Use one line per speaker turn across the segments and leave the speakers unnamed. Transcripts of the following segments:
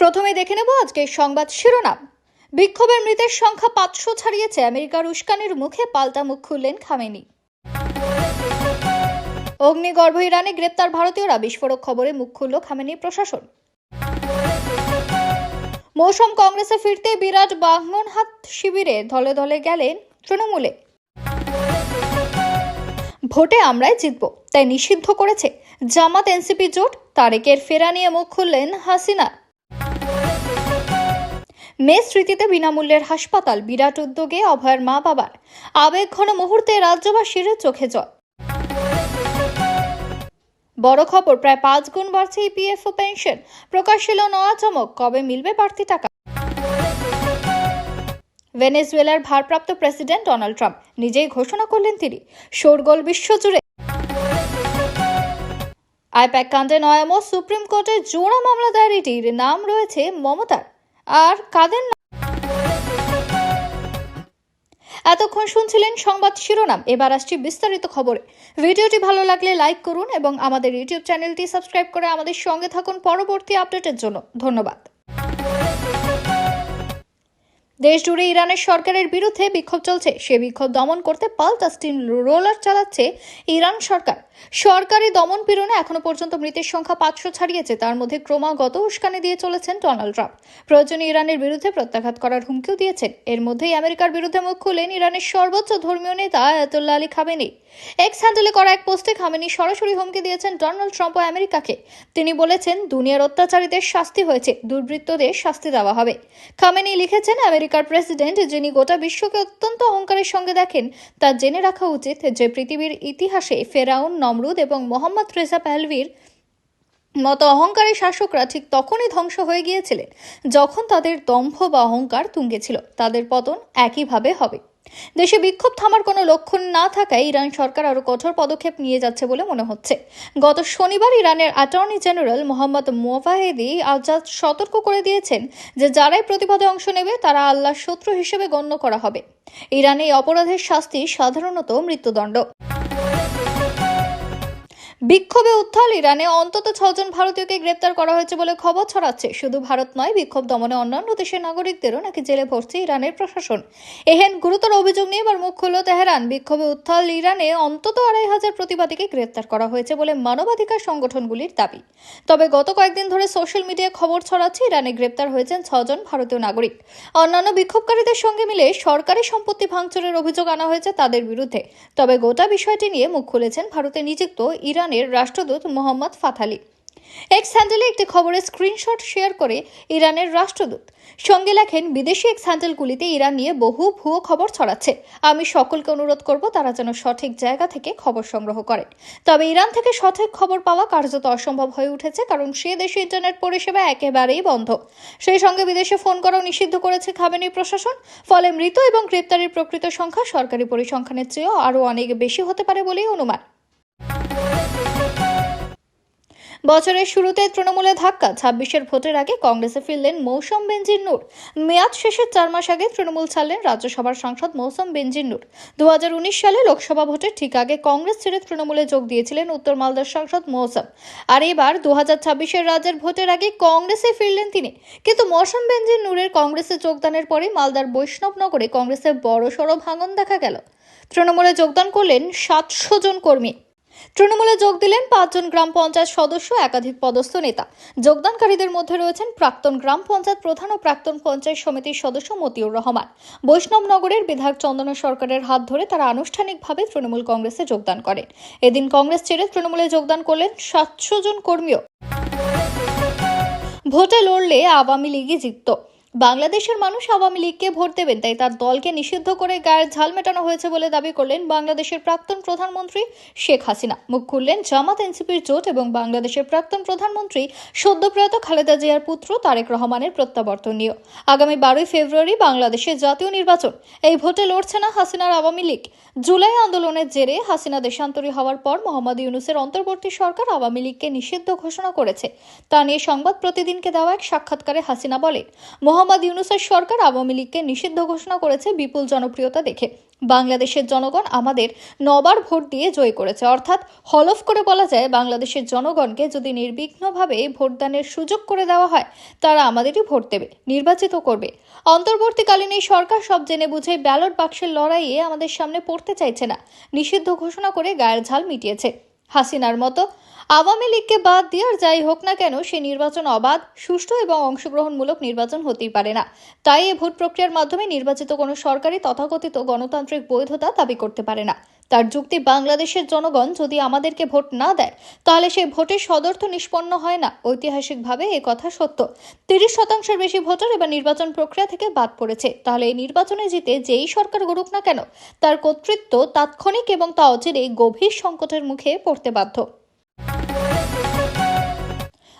প্রথমে দেখে নেব আজকের সংবাদ শিরোনাম। বিক্ষোভের মৃতের সংখ্যা পাঁচশো ছাড়িয়েছে আমেরিকার উস্কানির মুখে পাল্টা মুখ খুললেন খামেনি। অগ্নিগর্ভ ইরানে গ্রেপ্তার ভারতীয়রা, বিস্ফোরক খবরে মুখ খুলল খামেনি প্রশাসন। মৌসুম কংগ্রেসে ফিরতে বিরাট বাহনহাট শিবিরে ধলে ধলে গেলেন তৃণমূলে। ভোটে আমরাই জিতব, তাই নিষিদ্ধ করেছে জামাত এনসিপি জোট। তারেকের ফেরা নিয়ে মুখ খুললেন হাসিনা। মেয়ে স্মৃতিতে বিনামূল্যের হাসপাতাল, বিরাট উদ্যোগে অভয়ের মা বাবার। আবেগ ঘন মুহূর্তে রাজ্যবাসীর চোখে জল। বড় খবর, প্রায় পাঁচ গুণ বাড়ছে ইপিএফ ও পেনশন। প্রকাশ এলো নয়া চমক, কবে মিলবে বাড়তি টাকা? ভেনেজুয়েলার ভারপ্রাপ্ত প্রেসিডেন্ট ডোনাল্ড ট্রাম্প নিজেই ঘোষণা করলেন তিনি, শোরগোল বিশ্বজুড়ে আইপ্যাক কাণ্ডে নয়াম সুপ্রিম কোর্টে জোড়া মামলা দায়েরিটির নাম রয়েছে মমতার। আর কাদের নাম এতক্ষণ শুনছিলেন সংবাদ শিরোনাম, এবার আসছি বিস্তারিত খবরে। ভিডিওটি ভালো লাগলে লাইক করুন এবং আমাদের ইউটিউব চ্যানেলটি সাবস্ক্রাইব করে আমাদের সঙ্গে থাকুন পরবর্তী আপডেটের জন্য। ধন্যবাদ। দেশ জুড়ে ইরানের সরকারের বিরুদ্ধে বিক্ষোভ চলছে। সে বিক্ষোভ দমন করতে পাল্টা স্টিম রোলার চালাচ্ছে ইরান সরকার। সরকারি দমন পীড়নে এখনও পর্যন্ত মৃতের সংখ্যা পাঁচশো ছাড়িয়েছে। তার মধ্যে ক্রমাগত উস্কানি দিয়ে চলেছেন ডোনাল্ড ট্রাম্প। প্রয়োজনে ইরানের বিরুদ্ধে প্রত্যাঘাত করার হুমকিও দিয়েছেন। এর মধ্যেই আমেরিকার বিরুদ্ধে মুখ খুলেন ইরানের সর্বোচ্চ ধর্মীয় নেতা আয়াতুল্লাহ আলী খামেনি। এক্স হ্যান্ডেলে করা এক পোস্টে খামেনি সরাসরি হুমকি দিয়েছেন ডোনাল্ড ট্রাম্প ও আমেরিকাকে। তিনি বলেছেন, দুনিয়ার অত্যাচারীদের শাস্তি হয়েছে, দুর্বৃত্তদের শাস্তি দেওয়া হবে। খামেনি লিখেছেন আমেরিকার প্রেসিডেন্ট, যিনি গোটা বিশ্বকে অত্যন্ত অহংকারের সঙ্গে দেখেন, তা জেনে রাখা উচিত যে পৃথিবীর ইতিহাসে ফেরাউন, নমরুদ এবং মোহাম্মদ রেজা পাহলভির মতো অহংকারী শাসকরা ঠিক তখনই ধ্বংস হয়ে গিয়েছিলেন, যখন তাদের দম্ভ বা অহংকার তুঙ্গে ছিল। তাদের পতন একইভাবে হবে। দেশে বিক্ষোভ থামার কোনো লক্ষণ না থাকায় ইরান সরকার আরও কঠোর পদক্ষেপ নিয়ে যাচ্ছে বলে মনে হচ্ছে। গত শনিবার ইরানের attorney general Mohammad Mofahedi Azad সতর্ক করে দিয়েছেন যে যারাই প্রতিবাদে অংশ নেবে তারা আল্লাহর শত্রু হিসেবে গণ্য করা হবে। ইরানে অপরাধের শাস্তি সাধারণত মৃত্যুদণ্ড। বিক্ষোভে উত্থাল ইরানে অন্তত ছজন ভারতীয়কে গ্রেপ্তার করা হয়েছে বলে খবর ছড়াচ্ছে। শুধু ভারত নয়, বিক্ষোভ দমনে অন্যান্য দেশের নাগরিকদেরও নাকি জেলে ভরছে ইরানের প্রশাসন। এহেন গুরুতর অভিযোগ নিয়ে এবার মুখ খুলল তেহরান। বিক্ষোভে উত্থাল ইরানে অন্তত আড়াই হাজার প্রতিবাদীকে গ্রেপ্তার করা হয়েছে বলে মানবাধিকার সংগঠনগুলির দাবি। তবে গত কয়েকদিন ধরে সোশ্যাল মিডিয়ায় খবর ছড়াচ্ছে ইরানে গ্রেপ্তার হয়েছেন ছজন ভারতীয় নাগরিক। অন্যান্য বিক্ষোভকারীদের সঙ্গে মিলে সরকারি সম্পত্তি ভাঙচুরের অভিযোগ আনা হয়েছে তাদের বিরুদ্ধে। তবে গোটা বিষয়টি নিয়ে মুখ খুলেছেন ভারতে নিযুক্ত ইরানের রাষ্ট্রদূত মোহাম্মদ ফাথালি এক্স হ্যান্ডেলে একটি খবরের স্ক্রিনশট শেয়ার করে ইরানের রাষ্ট্রদূত। সঙ্গে লেখেন, বিদেশি এক্স হ্যান্ডেলগুলিতে ইরান নিয়ে বহু ভুয়ো খবর ছড়াচ্ছে। আমি সকলকে অনুরোধ করব তারা যেন সঠিক জায়গা থেকে খবর সংগ্রহ করেন। তবে ইরান থেকে সঠিক খবর পাওয়া কার্যত অসম্ভব হয়ে উঠেছে কারণ সে দেশে ইন্টারনেট পরিষেবা একেবারেই বন্ধ। সেই সঙ্গে বিদেশে ফোন করাও নিষিদ্ধ করেছে খামেনি প্রশাসন। ফলে মৃত এবং গ্রেপ্তারির প্রকৃত সংখ্যা সরকারি পরিসংখ্যানের চেয়েও আরও অনেক বেশি হতে পারে বলেই অনুমান। বছরের শুরুতে তৃণমূলে ধাক্কা, ছাব্বিশের ভোটের আগে কংগ্রেসে ফিরলেন মৌসুম বেঞ্জির নূর। মেয়াদ শেষের চার মাস আগে তৃণমূল ছাড়লেন রাজ্যসভার সাংসদ মৌসুম বেঞ্জির নূর। দুহাজার উনিশ সালে লোকসভা ভোটের ঠিক আগে কংগ্রেস ছেড়ে তৃণমূলে যোগ দিয়েছিলেন উত্তর মালদার সাংসদ মৌসুম। আর এবার দু হাজার রাজ্যের ভোটের আগে কংগ্রেসে ফিরলেন তিনি। কিন্তু মৌসুম বেঞ্জির নূরের কংগ্রেসে যোগদানের পরে মালদার বৈষ্ণবনগরে কংগ্রেসের বড়সড় ভাঙন দেখা গেল। তৃণমূলে যোগদান করলেন সাতশো জন কর্মী। তৃণমূলে যোগ দিলেন পাঁচজন গ্রাম পঞ্চায়েত সদস্য, একাধিক পদস্থ নেতা। যোগদানকারীদের মধ্যে রয়েছেন প্রাক্তন গ্রাম পঞ্চায়েত প্রধান ও প্রাক্তন পঞ্চায়েত সমিতির সদস্য মতিউর রহমান। বৈষ্ণবনগরের বিধায়ক চন্দনা সরকারের হাত ধরে তারা আনুষ্ঠানিকভাবে তৃণমূল কংগ্রেসে যোগদান করেন। এদিন কংগ্রেস ছেড়ে তৃণমূলে যোগদান করলেন সাতশো জন কর্মীও। ভোটে লড়লে আওয়ামী লীগই জিতত। বাংলাদেশের মানুষ আওয়ামী লীগকে ভোট দেবেন, তাই তার দলকে নিষিদ্ধ করে গায়ের ঝাল মেটানো হয়েছে বলে দাবি করলেন বাংলাদেশের প্রাক্তন প্রধানমন্ত্রী শেখ হাসিনা। মুখ খুললেন জামাত এনসিপির জোট এবং বাংলাদেশের প্রাক্তন প্রধানমন্ত্রী সদ্যপ্রয়াত খালেদা জিয়ার পুত্র তারেক রহমানের প্রত্যাবর্তন নিয়েও। আগামী বারোই ফেব্রুয়ারি বাংলাদেশে জাতীয় নির্বাচন। এই ভোটে লড়ছে না হাসিনার আওয়ামী লীগ। জুলাই আন্দোলনের জেরে হাসিনা দেশান্তরী হওয়ার পর মোহাম্মদ ইউনুসের অন্তর্বর্তী সরকার আওয়ামী লীগকে নিষিদ্ধ ঘোষণা করেছে। তা নিয়ে সংবাদ প্রতিদিনকে দেওয়া এক সাক্ষাৎকারে হাসিনা বলেন মোহাম্মদ ইউনুসের সরকার আওয়ামী লীগকে নিষিদ্ধ ঘোষণা করেছে বিপুল জনপ্রিয়তা দেখে। বাংলাদেশের জনগণ আমাদের নবার ভোট দিয়ে জয় করেছে। অর্থাৎ হলফ করে বলা যায়, বাংলাদেশের জনগণকে যদি নির্বিঘ্নভাবে ভোটদানের সুযোগ করে দেওয়া হয়, তারা আমাদেরই ভোট দেবে, নির্বাচিত করবে। অন্তর্বর্তীকালীন এই সরকার সব জেনে বুঝে ব্যালট বাক্সের লড়াইয়ে আমাদের সামনে পড়তে চাইছে না। নিষিদ্ধ ঘোষণা করে গায়ের ঝাল মিটিয়েছে। হাসিনার মতো আওয়ামী লীগকে বাদ দিয়ে আর যাই হোক না কেন, সে নির্বাচন অবাধ, সুষ্ঠু এবং অংশগ্রহণমূলক নির্বাচন হতেই পারে না। তাই এই ভোট প্রক্রিয়ার মাধ্যমে নির্বাচিত কোনো সরকারি তথাকথিত গণতান্ত্রিক বৈধতা দাবি করতে পারে না। তার যুক্তি, বাংলাদেশের জনগণ যদি আমাদেরকে ভোট না দেয়, তাহলে সেই ভোটের সদর্থ নিষ্পন্ন হয় না। ঐতিহাসিকভাবে এ কথা সত্য। তিরিশ শতাংশের বেশি ভোটার এবার নির্বাচন প্রক্রিয়া থেকে বাদ পড়েছে। তাহলে এই নির্বাচনে জিতে যেই সরকার গড়ুক না কেন, তার কর্তৃত্ব তাৎক্ষণিক এবং তা অচিরেই গভীর সংকটের মুখে পড়তে বাধ্য।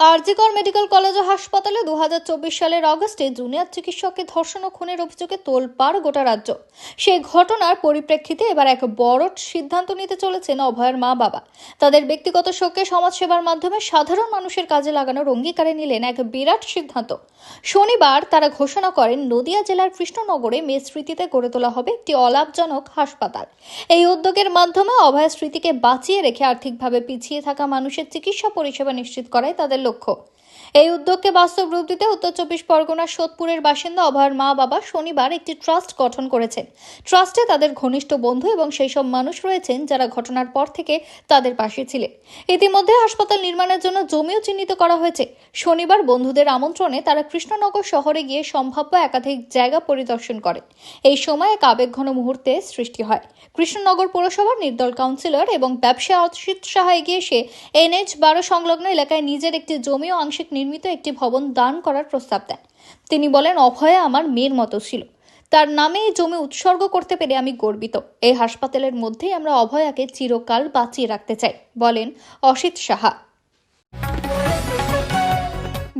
আরজিকর মেডিকেল কলেজ ও হাসপাতালে দু হাজার চব্বিশ সালের অগস্টে জুনিয়র চিকিৎসককে ধর্ষণ ও খুনের অভিযোগে তোলপাড় গোটা রাজ্য। সেই ঘটনার পরিপ্রেক্ষিতে এবার এক বড় সিদ্ধান্ত নিতে চলেছেন অভয়ের মা বাবা। তাদের ব্যক্তিগত শোককে সমাজসেবার মাধ্যমে সাধারণ মানুষের কাজে লাগানোর অঙ্গীকারে নিলেন এক বিরাট সিদ্ধান্ত। শনিবার তারা ঘোষণা করেন, নদিয়া জেলার কৃষ্ণনগরে মেয়ের স্মৃতিতে গড়ে তোলা হবে একটি অলাভজনক হাসপাতাল। এই উদ্যোগের মাধ্যমে অভয় স্মৃতিকে বাঁচিয়ে রেখে আর্থিকভাবে পিছিয়ে থাকা মানুষের চিকিৎসা পরিষেবা নিশ্চিত করায় তাদের লক্ষ্য। এই উদ্যোগকে বাস্তব রূপ দিতে উত্তর চব্বিশ পরগনার সোদপুরের বাসিন্দা অভয়ের মা বাবা শনিবার একটি ট্রাস্ট গঠন করেছেন ট্রাস্টে তাদের ঘনিষ্ঠ বন্ধু এবং সেই সব মানুষ রয়েছেন যারা ঘটনার পর থেকে তাদের পাশে ছিলেন। ইতিমধ্যে হাসপাতাল নির্মাণের জন্য জমিও চিহ্নিত করা হয়েছে। শনিবার বন্ধুদের আমন্ত্রণে তারা কৃষ্ণনগর শহরে গিয়ে সম্ভাব্য একাধিক জায়গা পরিদর্শন করেন এই সময় এক আবেগঘন মুহূর্তে সৃষ্টি হয়। কৃষ্ণনগর পৌরসভার নির্দল কাউন্সিলর এবং ব্যবসা অসিত সাহা এগিয়ে এসে এনএইচ বারো সংলগ্ন এলাকায় নিজের একটি জমি আংশিক নির্মিত একটি ভবন দান করার প্রস্তাব দেন। তিনি বলেন, অভয়া আমার মেয়ের মতো ছিল। তার নামে এই জমি উৎসর্গ করতে পেরে আমি গর্বিত। এই হাসপাতালের মধ্যেই আমরা অভয়াকে চিরকাল বাঁচিয়ে রাখতে চাই। বলেন অসিত সাহা।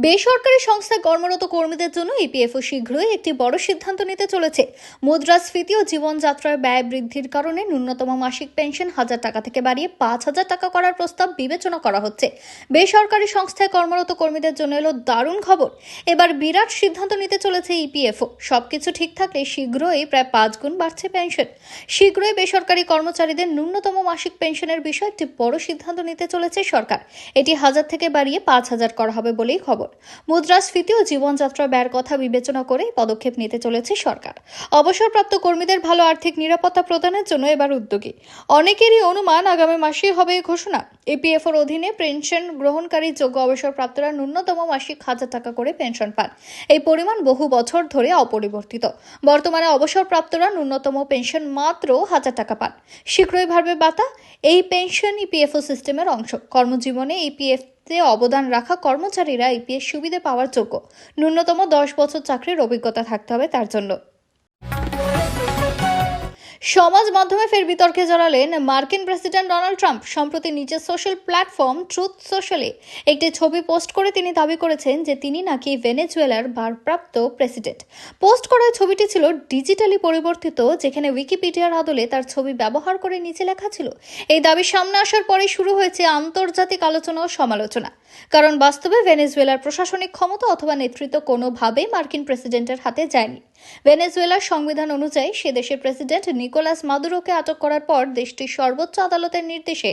বেসরকারি সংস্থায় কর্মরত কর্মীদের জন্য ইপিএফও শীঘ্রই একটি বড় সিদ্ধান্ত নিতে চলেছে। মুদ্রাস্ফীতি ও জীবনযাত্রার ব্যয় বৃদ্ধির কারণে ন্যূনতম মাসিক পেনশন হাজার টাকা থেকে বাড়িয়ে পাঁচ হাজার টাকা করার প্রস্তাব বিবেচনা করা হচ্ছে। বেসরকারি সংস্থায় কর্মরত কর্মীদের জন্য এলো দারুণ খবর। এবার বিরাট সিদ্ধান্ত নিতে চলেছে ইপিএফও সবকিছু ঠিক থাকলে শীঘ্রই প্রায় পাঁচ গুণ বাড়ছে পেনশন। শীঘ্রই বেসরকারি কর্মচারীদের ন্যূনতম মাসিক পেনশনের বিষয়ে একটি বড় সিদ্ধান্ত নিতে চলেছে সরকার। এটি হাজার থেকে বাড়িয়ে পাঁচ হাজার করা হবে বলেই খবর। মুদ্রাস্ফীতি ও জীবনযাত্রা ব্যয়ের কথা বিবেচনা করে পদক্ষেপ নিতে চলেছে সরকার। অবসরপ্রাপ্ত কর্মীদের ভালো আর্থিক নিরাপত্তা প্রদানের জন্য এবার উদ্যোগী। অনেকেরই অনুমান আগামী মাসেই হবে এই ঘোষণা। এপিএফওর অধীনে পেনশন গ্রহণকারী যোগ্য অবসরপ্রাপ্তরা ন্যূনতম মাসিক হাজার টাকা করে পেনশন পান। এই পরিমাণ বহু বছর ধরে অপরিবর্তিত। বর্তমানে অবসরপ্রাপ্তরা ন্যূনতম পেনশন মাত্র হাজার টাকা পান। শীঘ্রই ভারবে বাতা। এই পেনশন ইপিএফও সিস্টেমের অংশ। কর্মজীবনে ইপিএফ অবদান রাখা কর্মচারীরা ইপিএস সুবিধে পাওয়ার যোগ্য। ন্যূনতম দশ বছর চাকরির অভিজ্ঞতা থাকতে হবে তার জন্য। সমাজ মাধ্যমে ফের বিতর্কে জড়ালেন মার্কিন প্রেসিডেন্ট ডোনাল্ড ট্রাম্প। সম্প্রতি নিজের সোশ্যাল প্ল্যাটফর্ম ট্রুথ সোশ্যালে একটি ছবি পোস্ট করে তিনি দাবি করেছেন যে তিনি নাকি ভেনেজুয়েলার ভারপ্রাপ্ত প্রেসিডেন্ট। পোস্ট করা ছবিটি ছিল ডিজিটালি পরিবর্তিত, যেখানে উইকিপিডিয়ার আদলে তার ছবি ব্যবহার করে নিচে লেখা ছিল। এই দাবি সামনে আসার পরেই শুরু হয়েছে আন্তর্জাতিক আলোচনা ও সমালোচনা। কারণ বাস্তবে ভেনেজুয়েলার প্রশাসনিক ক্ষমতা অথবা নেতৃত্ব কোনোভাবেই মার্কিন প্রেসিডেন্টের হাতে যায়নি। ভেনেজুয়েলার সংবিধান অনুযায়ী সে দেশের প্রেসিডেন্ট নিকোলাস মাদুরোকে আটক করার পর দেশটির সর্বোচ্চ আদালতের নির্দেশে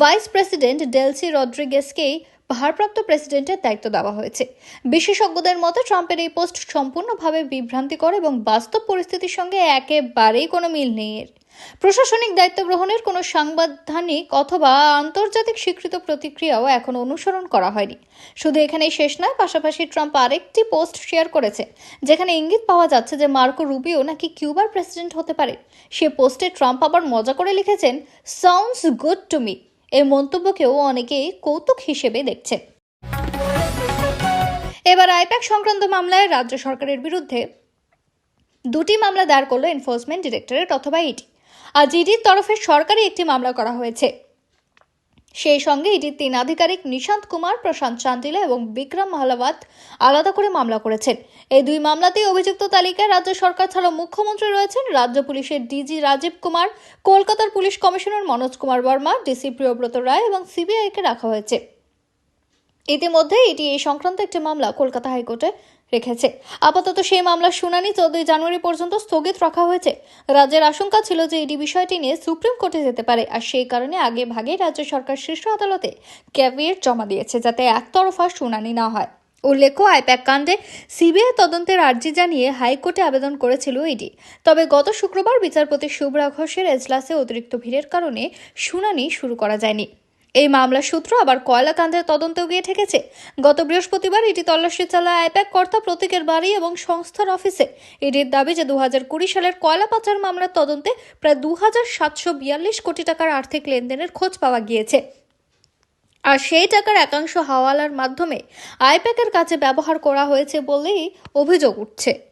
ভাইস প্রেসিডেন্ট ডেলসি রড্রিগেসকেই ভারপ্রাপ্ত প্রেসিডেন্টের দায়িত্ব দেওয়া হয়েছে। বিশেষজ্ঞদের মতে, ট্রাম্পের এই পোস্ট সম্পূর্ণভাবে বিভ্রান্তিকর এবং বাস্তব পরিস্থিতির সঙ্গে একেবারেই কোনো মিল নেই এর। প্রশাসনিক দায়িত্ব গ্রহণের কোনো সাংবিধানিক অথবা আন্তর্জাতিক স্বীকৃত প্রতিক্রিয়াও এখন অনুসরণ করা হয়নি। শুধু এখানেই শেষ নয়, পাশাপাশি ট্রাম্প আরেকটি পোস্ট শেয়ার করেছে, যেখানে ইঙ্গিত পাওয়া যাচ্ছে যে মার্কো রুবিও নাকি কিউবার প্রেসিডেন্ট হতে পারে। সে পোস্টে ট্রাম্প আবার মজা করে লিখেছেন সাউন্ডস গুড টু মি এই মন্তব্যকেও অনেকেই কৌতুক হিসেবে দেখছেন। এবার আইপ্যাক সংক্রান্ত মামলায় রাজ্য সরকারের বিরুদ্ধে দুটি মামলা দায়ের করল এনফোর্সমেন্ট ডিরেক্টরেট অথবা ইডি। আজ ইডির তরফে সরকারি একটি মামলা করা হয়েছে। সেই সঙ্গে ইডির তিন আধিকারিক নিশান্ত কুমার, প্রশান্ত চান্দিলা এবং বিক্রম মাহলাওয়াত আলাদা করে মামলা করেছেন। এই দুই মামলাতেই অভিযুক্ত তালিকায় রাজ্য সরকার ছাড়াও মুখ্যমন্ত্রী রয়েছেন রাজ্য পুলিশের ডিজি রাজীব কুমার, কলকাতার police commissioner Manoj Kumar Verma, DC Priyabrata Roy এবং সিবিআইকে রাখা হয়েছে। ইতিমধ্যে এটি এই সংক্রান্ত একটি মামলা কলকাতা হাইকোর্টে রেখেছে। আপাতত সেই মামলার শুনানি চোদ্দই জানুয়ারি পর্যন্ত স্থগিত রাখা হয়েছে। রাজ্যের আশঙ্কা ছিল যে এটি বিষয়টি নিয়ে সুপ্রিম কোর্টে যেতে পারে, আর সেই কারণে আগে ভাগে রাজ্য সরকার শীর্ষ আদালতে ক্যাভিয়েট জমা দিয়েছে যাতে একতরফা শুনানি না হয়। উল্লেখ্য, আইপ্যাক কাণ্ডে সিবিআই তদন্তের আর্জি জানিয়ে হাইকোর্টে আবেদন করেছিল ইডি। তবে গত শুক্রবার বিচারপতি শুভ্রা ঘোষের এজলাসে অতিরিক্ত ভিড়ের কারণে শুনানি শুরু করা যায়নি। এই মামলার সূত্র আবার কয়লা কাণ্ডের তদন্তেও গিয়ে ঠেকেছে। গত বৃহস্পতিবার ইডি তল্লাশি চালায় আইপ্যাক কর্তা প্রতীকের বাড়ি এবং সংস্থার অফিসে। ইডির দাবি যে দু হাজার কুড়ি সালের কয়লা পাচার মামলার তদন্তে প্রায় দু হাজার সাতশো বিয়াল্লিশ কোটি টাকার আর্থিক লেনদেনের খোঁজ পাওয়া গিয়েছে। আর সেই টাকার একাংশ হাওয়ালার মাধ্যমে আইপ্যাকের কাছে ব্যবহার করা হয়েছে বলেই অভিযোগ উঠছে।